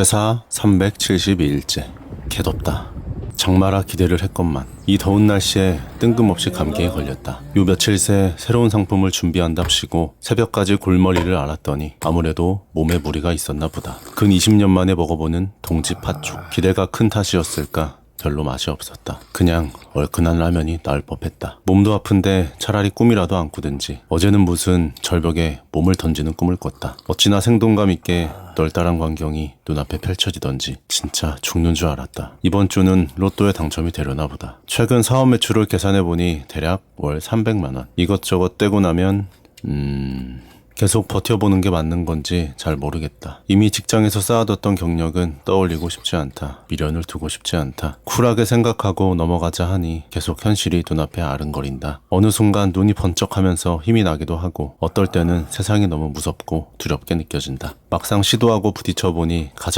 퇴사 372일째. 개덥다. 장마라 기대를 했건만 이 더운 날씨에 뜬금없이 감기에 걸렸다. 요 며칠 새 새로운 상품을 준비한답시고 새벽까지 골머리를 앓았더니 아무래도 몸에 무리가 있었나 보다. 근 20년 만에 먹어보는 동지 팥죽. 기대가 큰 탓이었을까 별로 맛이 없었다. 그냥 얼큰한 라면이 나을 법했다. 몸도 아픈데 차라리 꿈이라도 안 꾸든지. 어제는 무슨 절벽에 몸을 던지는 꿈을 꿨다. 어찌나 생동감 있게 널따란 광경이 눈앞에 펼쳐지던지 진짜 죽는 줄 알았다. 이번 주는 로또에 당첨이 되려나 보다. 최근 사업 매출을 계산해 보니 대략 월 300만 원. 이것저것 떼고 나면 음... 계속 버텨보는 게 맞는 건지 잘 모르겠다. 이미 직장에서 쌓아뒀던 경력은 떠올리고 싶지 않다. 미련을 두고 싶지 않다. 쿨하게 생각하고 넘어가자 하니 계속 현실이 눈앞에 아른거린다. 어느 순간 눈이 번쩍하면서 힘이 나기도 하고 어떨 때는 세상이 너무 무섭고 두렵게 느껴진다. 막상 시도하고 부딪혀보니 가장